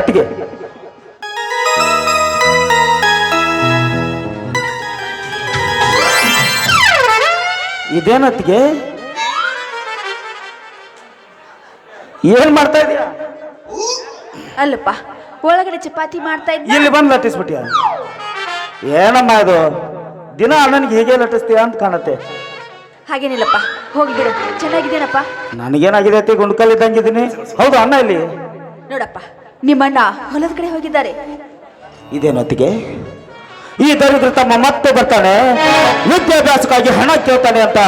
ಅಟ್ಟಿಗೆ ಇದೇನತ್ತಿಗೆ? ಏನ್ ಮಾಡ್ತಾ ಇದೀಯ? ಅಲ್ಲಪ್ಪ ಒಳಗಡೆ ಚಪಾತಿ ಮಾಡ್ತಾ ಇದ್ದ. ಇಲ್ಲಿ ಬಂದು ಲಟ್ಟಿಸ್ಬಿಟ್ಟಿಯ ಏನಮ್ಮ ಇದು? ದಿನ ಅಣ್ಣನಿಗೆ ಹೀಗೆ ಲಟ್ಟಿಸ್ತೀಯ ಅಂತ ಕಾಣತ್ತೆ. ಹಾಗೇನಿಲ್ಲಪ್ಪ ಹೋಗಿಬಿಡು ಚೆನ್ನಾಗಿದ್ದೇನಪ್ಪ? ನನಗೇನಾಗಿದೆ ಅತ್ತಿ? ಗುಂಡ್ಕಲ್ಲಿದ್ದಂಗಿದ್ದೀನಿ ಹೌದು ಅಣ್ಣ ಇಲ್ಲಿ. ನೋಡಪ್ಪ ನಿಮ್ಮಣ್ಣ ಹೊಲದ ಕಡೆ ಹೋಗಿದ್ದಾರೆ. ಇದೇನೊತ್ತಿಗೆ? ಈ ದರಿದ್ರ ತಮ್ಮ ಮತ್ತೆ ಬರ್ತಾನೆ ವಿದ್ಯಾಭ್ಯಾಸಕ್ಕಾಗಿ ಹಣ ಕೇಳ್ತಾನೆ ಅಂತ.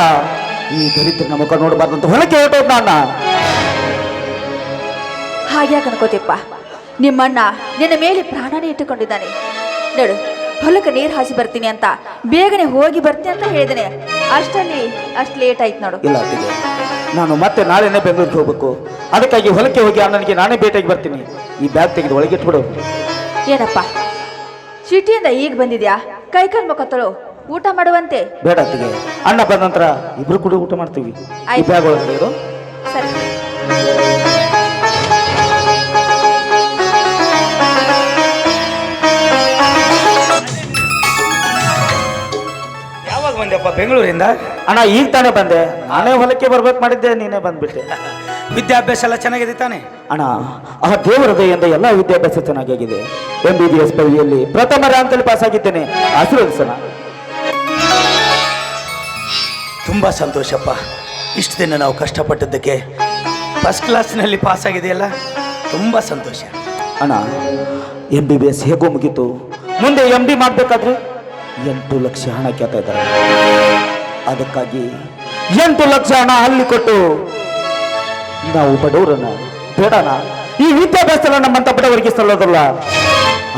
ಈ ದರಿದ್ರ ನಮಗ ನೋಡಬಾರ್ದಂತ ಹೊಲಕ್ಕೆ ಹೊರಟೋದ್ ಅಣ್ಣ ಹಾಗ್ಯಾಕೆ ಅನ್ಕೋತಿಪ್ಪ ನಿಮ್ಮಣ್ಣ ನಿನ್ನ ಮೇಲೆ ಪ್ರಾಣನೇ ಇಟ್ಟುಕೊಂಡಿದ್ದಾನೆ. ನೋಡು ಹೊಲಕ್ಕೆ ನೀರು ಹಾಸಿ ಬರ್ತೀನಿ ಅಂತ ಬೇಗನೆ ಹೋಗಿ ಬರ್ತೀನಿ ಅಂತ ಹೇಳಿದ್ದೇನೆ ಅಷ್ಟಲ್ಲಿ ಅಷ್ಟು ಲೇಟ್ ಆಯ್ತು ನೋಡು. ಇಲ್ಲ ಅತ್ತಿಗೆ. ನಾನು ಮತ್ತೆ ನಾಳೆನೇ ಬೆಂಗಳೂರಿಗೆ ಹೋಗ್ಬೇಕು. ಅದಕ್ಕಾಗಿ ಹೊಲಕ್ಕೆ ಹೋಗಿ ಅಣ್ಣನಿಗೆ ನಾನೇ ಭೇಟಿಯಾಗಿ ಬರ್ತೀನಿ. ಈ ಬ್ಯಾಗ್ ತೆಗೆದು ಒಳಗೆ ಇಟ್ಬಿಡು. ಏನಪ್ಪ? ಚೀಟಿಯಿಂದ ಈಗ ಬಂದಿದ್ಯಾ? ಕೈ ಮುಖ ತೊಳು. ಊಟ ಮಾಡುವಂತೆ. ಬೇಡ ಅತ್ತಿಗೆ. ಅಣ್ಣ ಬಂದ ನಂತರ ಇಬ್ರು ಕೂಡ ಊಟ ಮಾಡ್ತೀವಿ. ಈ ಆಯ್ತು. ಬ್ಯಾಗ್ ಒಳಗಡೆ ಇಡು ಸರಿ. ಬಂದೆಪ್ಪ ಬೆಂಗಳೂರಿಂದ. ಅಣ್ಣ ಈಗ ತಾನೇ ಬಂದೆ. ನಾನೇ ಹೊಲಕ್ಕೆ ಬರ್ಬೇಕು ಮಾಡಿದ್ದೆ ನೀನೇ ಬಂದ್ಬಿಟ್ಟೆ. ವಿದ್ಯಾಭ್ಯಾಸ ಎಲ್ಲ ಚೆನ್ನಾಗಿದೆ ತಾನೆ? ಅಣ್ಣ ಆ ದೇವರ ದಯೆಯಿಂದ ಎಲ್ಲ ವಿದ್ಯಾಭ್ಯಾಸ ಚೆನ್ನಾಗಿದೆ ಎಂ ಬಿ ಬಿ ಎಸ್ ಪದವಿಯಲ್ಲಿ. ಪ್ರಥಮ ರ್ಯಾಂಕಲ್ಲಿ ಪಾಸ್ ಆಗಿದ್ದೇನೆ. ಆಶೀರ್ವದಿಸೋಣ. ತುಂಬ ಸಂತೋಷಪ್ಪ. ಇಷ್ಟು ದಿನ ನಾವು ಕಷ್ಟಪಟ್ಟದ್ದಕ್ಕೆ ಫಸ್ಟ್ ಕ್ಲಾಸ್ನಲ್ಲಿ ಪಾಸ್ ಆಗಿದೆಯಲ್ಲ? ತುಂಬ ಸಂತೋಷ. ಅಣ್ಣ ಎಂ ಬಿ ಬಿ ಎಸ್ ಹೇಗೋ ಮುಗೀತು. ಮುಂದೆ ಎಂ ಡಿ ಮಾಡಬೇಕಾದ್ರೆ? ಎಂಟು ಲಕ್ಷ ಹಣ ಕೇಳ್ತಾ ಇದ್ದಾರೆ. ಅದಕ್ಕಾಗಿ ಎಂಟು ಲಕ್ಷ ಹಣ ಅಲ್ಲಿ ಕೊಟ್ಟು ನಾವು ಬಡವರನ್ನ ಬೇಡಣ ಈ ವಿದ್ಯಾಭ್ಯಾಸ ನಮ್ಮಂತ ಬಡವರಿಗೆ ಸಲ್ಲೋದಲ್ಲ?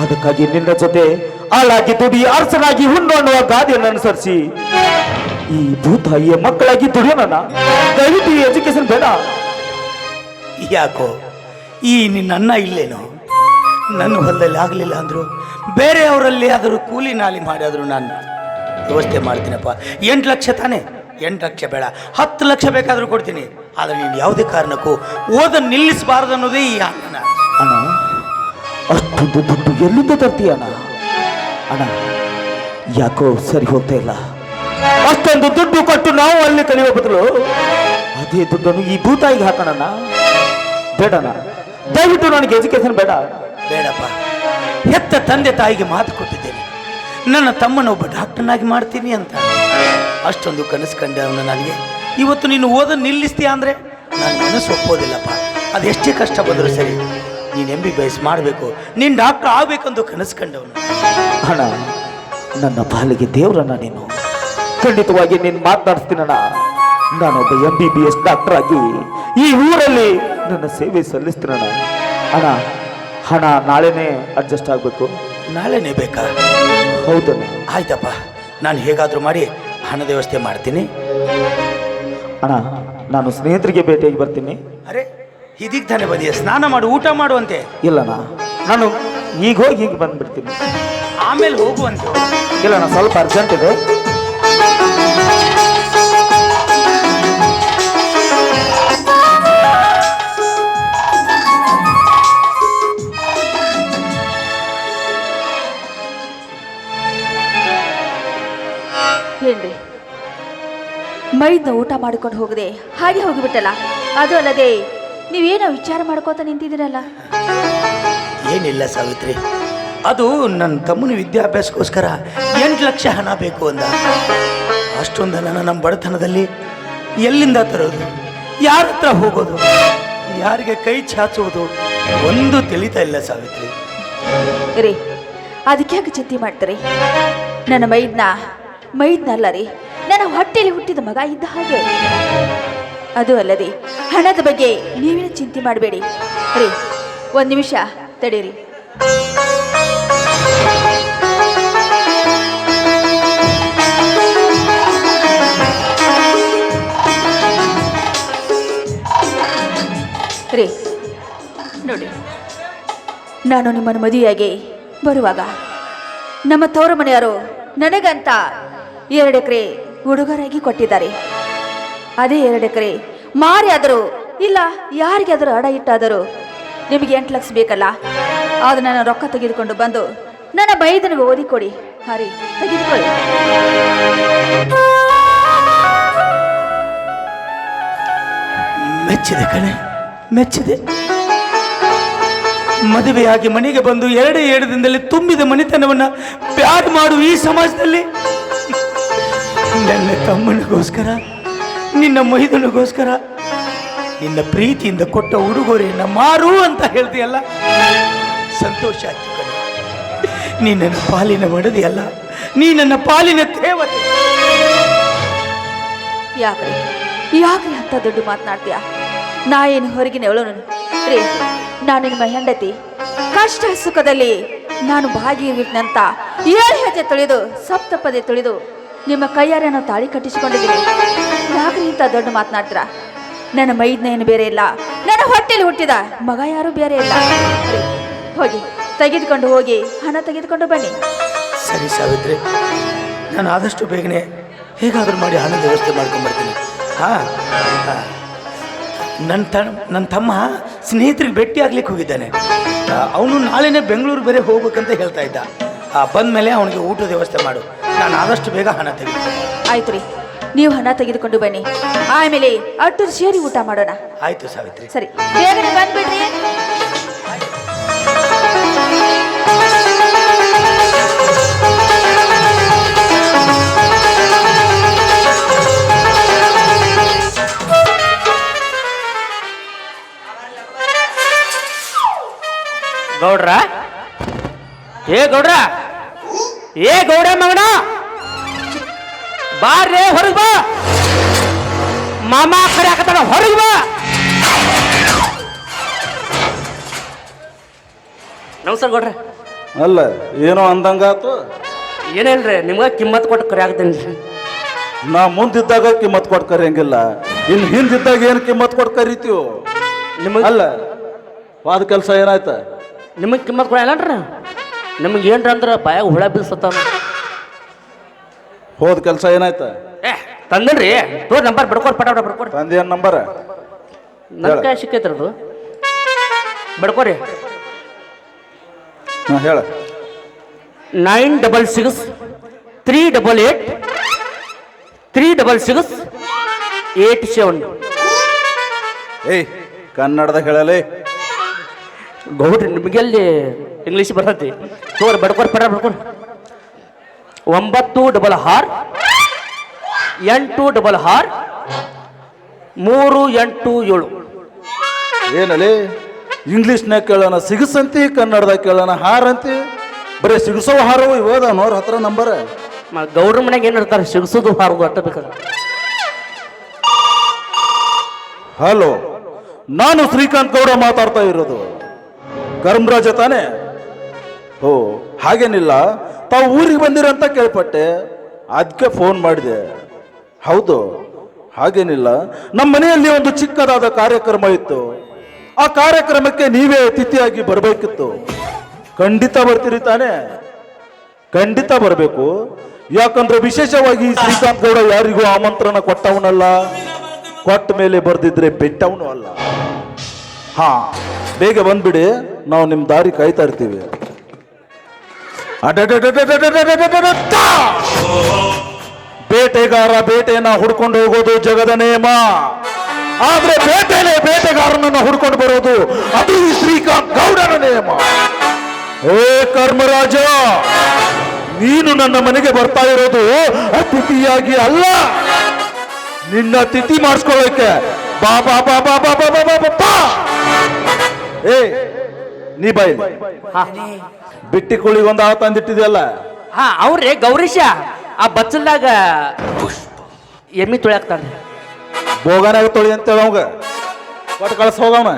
ಅದಕ್ಕಾಗಿ ನಿನ್ನ ಜೊತೆ ಆಳಾಗಿ ದುಡಿ, ಅರಸನಾಗಿ ಹುಣ್ಣು ಗಾದೆಯನ್ನು ಅನುಸರಿಸಿ. ಈ ಭೂತಾಯಿಯ ಮಕ್ಕಳಾಗಿ ದುಡಿಯೋಣ ದಯವಿಟ್ಟು ಎಜುಕೇಶನ್ ಬೇಡ. ಯಾಕೋ ಈ ನಿನ್ನ ಇಲ್ಲೇನೋ? ನನ್ನ ಹೊಲದಲ್ಲಿ ಆಗಲಿಲ್ಲ ಅಂದರು, ಬೇರೆಯವರಲ್ಲಿ ಆದರೂ ಕೂಲಿ ನಾಲಿ ಮಾಡಿದ್ರು ನಾನು ವ್ಯವಸ್ಥೆ ಮಾಡ್ತೀನಪ್ಪ. ಎಂಟು ಲಕ್ಷ ತಾನೇ? ಎಂಟು ಲಕ್ಷ ಬೇಡ. ಹತ್ತು ಲಕ್ಷ ಬೇಕಾದರೂ ಕೊಡ್ತೀನಿ. ಆದರೆ ನೀನು ಯಾವುದೇ ಕಾರಣಕ್ಕೂ ಓದ ನಿಲ್ಲಿಸಬಾರ್ದು ಅನ್ನೋದೇ ಈ ಅಣ್ಣನ ಅಣ್ಣ ಅಷ್ಟೊಂದು ದುಡ್ಡು ಎಲ್ಲಿಂದ ತರ್ತೀಯ ಅಣ್ಣ? ಅಣ್ಣ, ಯಾಕೋ ಸರಿ ಹೋಗ್ತಾ ಇಲ್ಲ. ಅಷ್ಟೊಂದು ದುಡ್ಡು ಕೊಟ್ಟು ನಾವು ಅಲ್ಲಿ ಕಲಿಯೋ ಬದಲು ಅದೇ ದುಡ್ಡನ್ನು ಈ ಭೂತಾಯಿಗೆ ಹಾಕೋಣ ಬೇಡಣ್ಣ ದಯವಿಟ್ಟು ನನಗೆ ಎಜುಕೇಶನ್ ಬೇಡ. ಬೇಡಪ್ಪ. ಹೆತ್ತ ತಂದೆ ತಾಯಿಗೆ ಮಾತು ಕೊಟ್ಟಿದ್ದೇನೆ. ನನ್ನ ತಮ್ಮನ ಒಬ್ಬ ಡಾಕ್ಟರ್ನಾಗಿ ಮಾಡ್ತೀನಿ ಅಂತ. ಅಷ್ಟೊಂದು ಕನಸು ಕಂಡೆ ಅವನು ನನಗೆ, ಇವತ್ತು ನೀನು ಓದ ನಿಲ್ಲಿಸ್ತೀಯ ಅಂದರೆ? ನಾನು ಮನಸ್ಸು ಒಪ್ಪೋದಿಲ್ಲಪ್ಪ. ಅದೆಷ್ಟೇ ಕಷ್ಟ ಬಂದರೂ ಸರಿ. ನೀನು ಎಂ ಬಿ ಬಿ ಎಸ್ ಮಾಡಬೇಕು. ನೀನು ಡಾಕ್ಟರ್ ಆಗಬೇಕಂದು ಕನಸು ಕಂಡವನು. ಅಣ್ಣ, ನನ್ನ ಪಾಲಿಗೆ ದೇವರನ್ನ ನೀನು. ಖಂಡಿತವಾಗಿ ನೀನು ಮಾತನಾಡಿಸ್ತೀನಣ್ಣ ನಾನೊಬ್ಬ M B B S doctor ಆಗಿ ಈ ಊರಲ್ಲಿ ನನ್ನ ಸೇವೆ ಸಲ್ಲಿಸ್ತೀನಣ್ಣ ಅಣ್ಣ ಹಣ ನಾಳೆನೇ ಅಡ್ಜಸ್ಟ್ ಆಗಬೇಕು. ನಾಳೆನೇ ಬೇಕಾ? ಹೌದು ಆಯ್ತಪ್ಪ ನಾನು ಹೇಗಾದರೂ ಮಾಡಿ ಹಣದ ವ್ಯವಸ್ಥೆ ಮಾಡ್ತೀನಿ. ಅಣ್ಣ ನಾನು ಸ್ನೇಹಿತರಿಗೆ ಭೇಟಿಯಾಗಿ ಬರ್ತೀನಿ. ಅರೆ ಇದೀಗ ತಾನೇ ಬಂದಿಯ? ಸ್ನಾನ ಮಾಡು ಊಟ ಮಾಡುವಂತೆ ಇಲ್ಲಣ್ಣ ನಾನು ಈಗ ಹೋಗಿ ಹೀಗೆ ಬಂದ್ಬಿಡ್ತೀನಿ. ಆಮೇಲೆ ಹೋಗುವಂತೆ. ಇಲ್ಲಣ್ಣ ಸ್ವಲ್ಪ ಅರ್ಜೆಂಟ್ ಇದೆ. ಹೇಳ್ರಿ ಮೈದ್ನ ಊಟ ಮಾಡ್ಕೊಂಡು ಹೋಗದೆ ಹಾಗೆ ಹೋಗಿಬಿಟ್ಟಲ್ಲ? ಅದು ಅಲ್ಲದೆ ನೀವೇನೋ ವಿಚಾರ ಮಾಡ್ಕೋತ ನಿಂತಿದ್ದೀರಲ್ಲ? ಏನಿಲ್ಲ ಸಾವಿತ್ರಿ. ಅದು ನನ್ನ ತಮ್ಮನ ವಿದ್ಯಾಭ್ಯಾಸಕ್ಕೋಸ್ಕರ ಎಂಟು ಲಕ್ಷ ಹಣ ಬೇಕು ಅಂದ. ಅಷ್ಟೊಂದು ಹಣ ನಮ್ಮ ಬಡತನದಲ್ಲಿ ಎಲ್ಲಿಂದ ತರೋದು? ಯಾರ ಹತ್ರ ಹೋಗೋದು? ಯಾರಿಗೆ ಕೈ ಚಾಚುವುದು? ಒಂದು ತಿಳಿತಾ ಇಲ್ಲ ಸಾವಿತ್ರಿ. ರೀ ಅದಕ್ಕೆ ಯಾಕೆ ಚಿಂತೆ ಮಾಡ್ತಾರೆ? ನನ್ನ ಮೈದ್ನ ಮೈದ್ನ ಅಲ್ಲ ರೀ ನನ್ನ ಹೊಟ್ಟೆಯಲ್ಲಿ ಹುಟ್ಟಿದ ಮಗ ಇದ್ದ ಹಾಗೆ. ಅದು ಅಲ್ಲದೆ, ಹಣದ ಬಗ್ಗೆ ನೀವೇನು ಚಿಂತೆ ಮಾಡಬೇಡಿ. ರೀ, ಒಂದು ನಿಮಿಷ, ತಡೀರಿ. ರೀ, ನೋಡಿ. ನಾನು ನಿಮ್ಮನ್ನು ಮದುವೆಯಾಗಿ ಬರುವಾಗ ನಮ್ಮ ತವರು ಮನೆಯವರು ನನಗಂತ ಎರಡು ಎಕರೆ ಉಡುಗೊರೆಯಾಗಿ ಕೊಟ್ಟಿದ್ದಾರೆ. ಅದೇ ಎರಡು ಎಕರೆ ಮಾರಿ ಇಲ್ಲ ಯಾರಿಗಾದರೂ ಅಡ ಇಟ್ಟಾದರೂ ನಿಮಗೆ ಎಂಟು ಲಕ್ಷ ಬೇಕಲ್ಲ? ಅದು ನನ್ನ ರೊಕ್ಕ ತೆಗೆದುಕೊಂಡು ಬಂದು ನನ್ನ ಬೈದನಿಗೆ ಓದಿಕೊಡಿ. ಹರಿ ತೆಗೆದುಕೊಳ್ಳಿ. ಮೆಚ್ಚಿದೆ ಕಣೆ, ಮೆಚ್ಚಿದೆ. ಮದುವೆಯಾಗಿ ಮನೆಗೆ ಬಂದು ಎರಡೇ ದಿನದಲ್ಲಿ ತುಂಬಿದ ಮನೆತನವನ್ನು ಪ್ಯಾಟ್ ಮಾಡು ಈ ಸಮಾಜದಲ್ಲಿ. ತಮ್ಮನಿಗೋಸ್ಕರ, ನಿನ್ನ ಮೈದನಿಗೋಸ್ಕರ, ನಿನ್ನ ಪ್ರೀತಿಯಿಂದ ಕೊಟ್ಟ ಉಡುಗೊರೆಯನ್ನ ಮಾರು ಅಂತ ಹೇಳ್ತೀಯಲ್ಲ? ಸಂತೋಷ ಆಯ್ತು ನೀ ನನ್ನ ಪಾಲಿನ ಒಡೆದಿಯಲ್ಲ ನೀ ನನ್ನ ಪಾಲಿನ ದೇವತೆ. ಯಾಕ್ರಿ? ಯಾಕ್ರಿ ಅಂತ ದೊಡ್ಡ ಮಾತನಾಡ್ತೀಯ? ನಾ ಏನು ಹೊರಗಿನ ನಾನು ರೀ, ನಾನು ನಿಮ್ಮ ಹೆಂಡತಿ. ಕಷ್ಟ ಸುಖದಲ್ಲಿ ನಾನು ಭಾಗಿಯಾಗಿರ್ತಂತ ಏಳು ಹೆಜ್ಜೆ ತುಳಿದು, ಸಪ್ತಪದೆ ತುಳಿದು ನಿಮ್ಮ ಕೈಯಾರೆ ನಾವು ತಾಳಿ ಕಟ್ಟಿಸಿಕೊಂಡಿದ್ದೀನಿ. ಯಾಕೆ ಇಂಥ ದೊಡ್ಡ ಮಾತನಾಡ್ತೀರಾ? ನನ್ನ ಮೈದ್ನ ಏನು ಬೇರೆ ಇಲ್ಲ. ನನ್ನ ಹೊಟ್ಟೆಲಿ ಹುಟ್ಟಿದ. ಮಗ ಯಾರು ಬೇರೆ ಇಲ್ಲ. ಹೋಗಿ, ತೆಗೆದುಕೊಂಡು ಹೋಗಿ, ಹಣ ತೆಗೆದುಕೊಂಡು ಬನ್ನಿ. ಸರಿ ಸಾವಿತ್ರಿ. ನಾನು ಆದಷ್ಟು ಬೇಗನೆ ಹೇಗಾದರೂ ಮಾಡಿ ಹಣದ ವ್ಯವಸ್ಥೆ ಮಾಡ್ಕೊಂಡ್ಬರ್ತೀನಿ ಹಾಂ ನನ್ನ ತ ನನ್ನ ತಮ್ಮ ಸ್ನೇಹಿತರಿಗೆ ಭೇಟಿ ಆಗ್ಲಿಕ್ಕೆ ಹೋಗಿದ್ದಾನೆ. ಅವನು ನಾಳೆನೇ ಬೆಂಗಳೂರು ಬೇರೆ ಹೋಗ್ಬೇಕಂತ ಹೇಳ್ತಾ ಇದ್ದ. ಬಂದ ಮೇಲೆ ಅವನಿಗೆ ಊಟದ ವ್ಯವಸ್ಥೆ ಮಾಡು. ನಾನು ಆದಷ್ಟು ಬೇಗ ಹಣ ತೆಗೆದು. ಆಯ್ತು ರೀ. ನೀವು ಹಣ ತೆಗೆದುಕೊಂಡು ಬನ್ನಿ. ಆಮೇಲೆ ಅಟ್ಟರು ಸೇರಿ ಊಟ ಮಾಡೋಣ. ಆಯ್ತು ಸಾವಿತ್ರಿ. ಸರಿ. ಬೇಗನೆ ಬಂದ್ಬಿಡ್ರಿ. ಗೌಡ್ರ? ಏ ಗೌಡ್ರ? ಏ ಗೌಡ ಮಗನ ಬಾರ್ರೆ ಹೊರಗೆ ಬಾ. ಮಾಮ ಕಡೆ ಹಾಕತಾನ ಹೊರಗೆ ಬಾ. ನಮಸ್ಕಾರ ಕೊಡ್ರಿ ಅಲ್ಲ ಏನೋ ಅಂದಂಗಾತು ಏನಿಲ್ರಿ ನಿಮ್ಗೆ ಕಿಮ್ಮತ್ ಕೊಟ್ಟು ಕರೆ ಆಗ್ತೀನಿ ನಾ ಮುಂದಿದ್ದಾಗ ಕಿಮ್ಮತ್ ಕೊಟ್ಟು ಕರಿಯಂಗಿಲ್ಲ ಇನ್ ಹಿಂದಿದ್ದಾಗ ಏನು ಕಿಮ್ಮತ್ ಕೊಟ್ಟು ಕರಿತೀವಿ ನಿಮಗೆ ಅಲ್ಲ ವಾದ ಕೆಲಸ ಏನಾಯ್ತ? ನಿಮಗೆ ಕಿಮ್ಮತ್ ಕೊಡಲ್ಲನ್ರಿ ನಿಮಗೆ ಏನ್ರ ಅಂದ್ರೆ ಬಾಯಾಗ ಹುಳ ಬೀಸತ್ತಾನ ಹೋದ ಕೆಲಸ ಏನಾಯ್ತ? ಏ ತಂದನ್ರಿ. ತೋ ನಂಬರ್ ಬಿಡ್ಕೊಡ್ ಪಟ ಬಿಡ್ಕೊಡ್ ತಂದೆ ಏನ್ ನಂಬರ್? ನನ್ನ ಕೈ ಸಿಕ್ಕೈತ್ರಿ ಅದು. ಬಿಡ್ಕೊರಿ. ಹಾ ಹೇಳ. Nine double six three double eight three double six eight seven. ಏಯ್ ಕನ್ನಡದಾಗ ಹೇಳಲೇ. ಗೌಡ್ರಿ ನಿಮಗೆಲ್ಲಿ ಇಂಗ್ಲೀಷ್ ಬರ್ತೈತಿ. ತೋರ್ ಬಡ್ಕೋರ್ ಪಡ ಬಡ್ಕೋರ್. ಒಂಬತ್ತು ಡಬಲ್ ಹಾರ್ ಎಂಟು ಡಬಲ್ ಹಾರ್ ಮೂರು ಎಂಟು ಏಳು. ಏನಲ್ಲಿ ಇಂಗ್ಲೀಷ್ನಾಗ ಕೇಳೋಣ ಸಿಗಸಂತಿ ಕನ್ನಡದ ಕೇಳೋಣ ಹಾರಂತಿ. ಬರೀ ಸಿಗಸೋ ಹಾರವು ಇವಾಗ ನೋರ್ ಹತ್ರ ನಂಬರ್ ಗೌಡ್ರ ಮನೆಗೆ ಏನು ಇರ್ತಾರೆ ಸಿಗಸೋದು ಹಾರೋದು ಅಟ್ಟ ಬೇಕಾದ್ರೆ. ಹಲೋ ನಾನು ಶ್ರೀಕಾಂತ್ ಗೌಡ ಮಾತಾಡ್ತಾ ಇರೋದು. ಕರ್ಮರಾಜ ತಾನೆ? ಓ, ಹಾಗೇನಿಲ್ಲ. ತಾವು ಊರಿಗೆ ಬಂದಿರ ಅಂತ ಕೇಳ್ಪಟ್ಟೆ. ಅದಕ್ಕೆ ಫೋನ್ ಮಾಡಿದೆ. ಹೌದು, ಹಾಗೇನಿಲ್ಲ. ನಮ್ಮ ಮನೆಯಲ್ಲಿ ಒಂದು ಚಿಕ್ಕದಾದ ಕಾರ್ಯಕ್ರಮ ಇತ್ತು. ಆ ಕಾರ್ಯಕ್ರಮಕ್ಕೆ ನೀವೇ ಅತಿಥಿಯಾಗಿ ಬರಬೇಕಿತ್ತು. ಖಂಡಿತ ಬರ್ತೀರಿ ತಾನೇ? ಖಂಡಿತ ಬರಬೇಕು. ಯಾಕಂದ್ರೆ ವಿಶೇಷವಾಗಿ ಶ್ರೀಕಾಂತ್ ಗೌಡ ಯಾರಿಗೂ ಆಮಂತ್ರಣ ಕೊಟ್ಟವನಲ್ಲ. ಕೊಟ್ಟ ಮೇಲೆ ಬರೆದಿದ್ರೆ ಬಿಟ್ಟವನು ಅಲ್ಲ. ಹಾ, ಬೇಗ ಬಂದ್ಬಿಡಿ. ನಾವು ನಿಮ್ಮ ದಾರಿ ಕಾಯ್ತಾ ಇರ್ತೀವಿ. ಬೇಟೆಗಾರ ಬೇಟೆಯನ್ನ ಹುಡ್ಕೊಂಡು ಹೋಗೋದು ಜಗದ ನೇಮ ಆದ್ರೆ ಬೇಟೆಲೆ ಬೇಟೆಗಾರನನ್ನ ಹುಡ್ಕೊಂಡು ಬರೋದು ಅದು ಶ್ರೀಕಾಂತ್ ಗೌಡನ ನೇಮ ಏ ಕರ್ಮರಾಜ ನೀನು ನನ್ನ ಮನೆಗೆ ಬರ್ತಾ ಇರೋದು ಅತಿಥಿಯಾಗಿ ಅಲ್ಲ ನಿನ್ನ ತಿಥಿ ಮಾಡಿಸ್ಕೊಳ್ಳೋಕೆ ಬಾ ಬಾ ಬಾ ಬಾ ಬಾ ಬಾ ಬಾ ಬಾ. ಏ ನೀ ಬಾಯ್ ಬಿಟ್ಟಿ ಕುಳಿಗೊಂದು ಆಳ ತಂದಿಟ್ಟಿದೆಯಲ್ಲ? ಹಾ ಅವ್ರಿ ಗೌರೀಶ. ಆ ಬಚ್ಚಲ್ದಾಗ ಎಮ್ಮಿ ತುಳಿಯಾಕ್ತಾನೆ ಬೋಗನಾಗ ತೊಳಿ ಅಂತೇಳ ಅವಂಗ. ಒಟ್ಟು ಕಳ್ಸ ಹೋಗವನ.